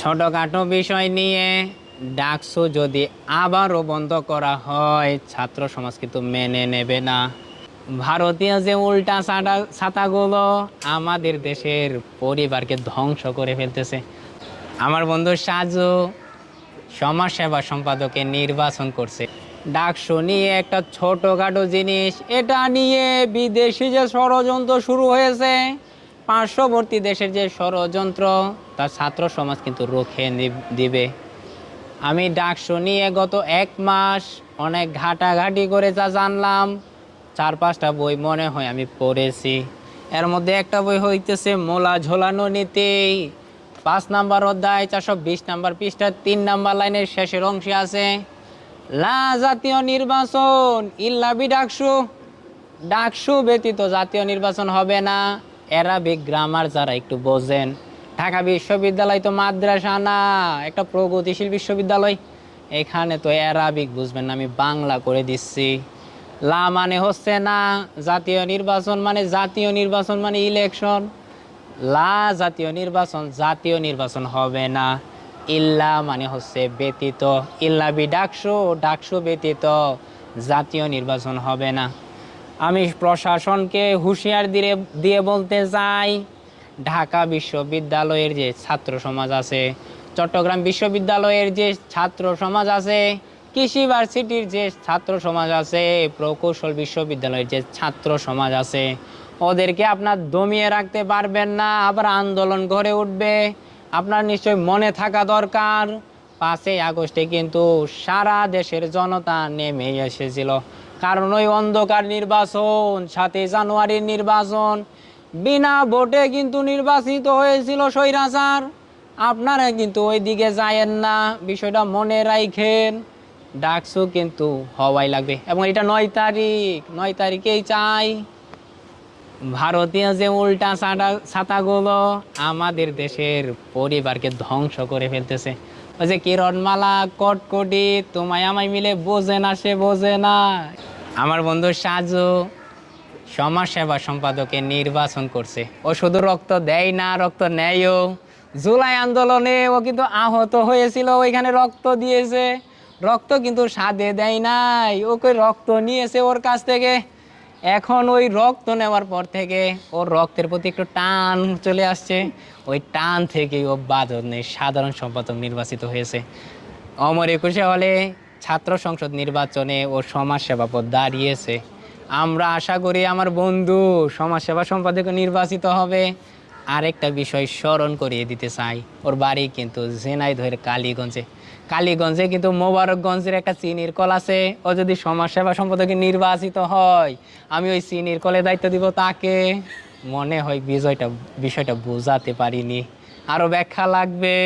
ছোটোখাটো বিষয় নিয়ে ডাকসু যদি আবারও বন্ধ করা হয়, ছাত্র সমাজ কিন্তু মেনে নেবে না। ভারতীয় যে উল্টা ছাতা ছাতাগুলো আমাদের দেশের পরিবারকে ধ্বংস করে ফেলতেছে। আমার বন্ধু সাজু সমাজসেবা সম্পাদকে নির্বাচন করছে। ডাকসু নিয়ে একটা ছোটোখাটো জিনিস, এটা নিয়ে বিদেশি যে ষড়যন্ত্র শুরু হয়েছে পার্শ্ববর্তী দেশের যে ষড়যন্ত্র, তার ছাত্র সমাজ কিন্তু রুখে দিবে। আমি ডাকসু নিয়ে গত এক মাস অনেক ঘাটাঘাটি করে যা জানলাম, চার পাঁচটা বই মনে হয় আমি পড়েছি। এর মধ্যে একটা বই হইতেছে মোলা ঝোলানো নীতি। পাঁচ নাম্বার অধ্যায়, চারশো বিশ নাম্বার পৃষ্ঠার তিন নাম্বার লাইনের শেষের অংশে আছে, লা জাতীয় নির্বাচন ইল্লাবি ডাকসু ডাকসু ব্যতীত জাতীয় নির্বাচন হবে না। অ্যারাবিক গ্রামার যারা একটু বোঝেন, ঢাকা বিশ্ববিদ্যালয় তো মাদ্রাসা না, একটা প্রগতিশীল বিশ্ববিদ্যালয়। এখানে তো অ্যারাবিক বুঝবেন না, আমি বাংলা করে দিচ্ছি। লা মানে হচ্ছে না, জাতীয় নির্বাচন মানে জাতীয় নির্বাচন মানে ইলেকশন লা জাতীয় নির্বাচন জাতীয় নির্বাচন হবে না। ইল্লা মানে হচ্ছে ব্যতীত। ইল্লা বি ডাকসু ডাকসু ব্যতীত। জাতীয় নির্বাচন হবে না। আমি প্রশাসনকে হুঁশিয়ার দিয়ে দিয়ে বলতে চাই, ঢাকা বিশ্ববিদ্যালয়ের যে ছাত্র সমাজ আছে, চট্টগ্রাম বিশ্ববিদ্যালয়ের যে ছাত্র সমাজ আছে, কৃষি ভার্সিটির যে ছাত্র সমাজ আছে, প্রকৌশল বিশ্ববিদ্যালয়ের যে ছাত্র সমাজ আছে, ওদেরকে আপনার দমিয়ে রাখতে পারবেন না, আবার আন্দোলন গড়ে উঠবে। আপনার নিশ্চয় মনে থাকা দরকার। পাঁচই আগস্টে কিন্তু সারা দেশের জনতা নেমে এসেছিল। কারণ ওই অন্ধকার নির্বাচন, সাতই জানুয়ারির নির্বাচন। বিনা ভোটে কিন্তু নির্বাচিত হয়েছিল স্বৈরাচার। আপনারা কিন্তু ওই দিকে যায়েন না, বিষয়টা মনে রাখেন ডাকসু কিন্তু হওয়াই লাগবে। এবং এটা নয় তারিখ, নয় তারিখেই চাই। ভারতীয় যে উল্টা ছাতা ছাতাগুলো আমাদের দেশের পরিবারকে ধ্বংস করে ফেলতেছে। ওই যে কিরণমালা, কটকটি, তোমায় আমায় মিলে বোঝে না, সে বোঝে না। আমার বন্ধু সাজু সমাজসেবা সম্পাদকে নির্বাচন করছে। ও শুধু রক্ত দেয় না, রক্ত নেয়ও। জুলাই আন্দোলনে ও কিন্তু আহত হয়েছিল ওইখানে রক্ত দিয়েছে। রক্ত কিন্তু সাদে দেয় নাই, ওকে রক্ত নিয়েছে ওর কাছ থেকে। এখন ওই রক্ত নেওয়ার পর থেকে ওর রক্তের প্রতি একটু টান চলে আসছে। ওই টান থেকেই ও বাদনের সাধারণ সম্পাদক নির্বাচিত হয়েছে। অমর একুশে হলে ছাত্র সংসদ নির্বাচনে ও সমাজ সমাজসেবা পদ দাঁড়িয়েছে। আমরা আশা করি আমার বন্ধু সমাজসেবা সম্পাদক নির্বাচিত হবে। আরেকটা বিষয় স্মরণ করিয়ে দিতে চাই। ওর বাড়ি কিন্তু ঝিনাইদহের কালীগঞ্জে। কালীগঞ্জে কিন্তু মোবারকগঞ্জের একটা চিনির কল আছে। ও যদি সমাজসেবা সম্পাদকে নির্বাচিত হয়, আমি ওই চিনির কলে দায়িত্ব দিব তাকে। মনে হয় বিজয়টা বিষয়টা বোঝাতে পারিনি। আরও ব্যাখ্যা লাগবে।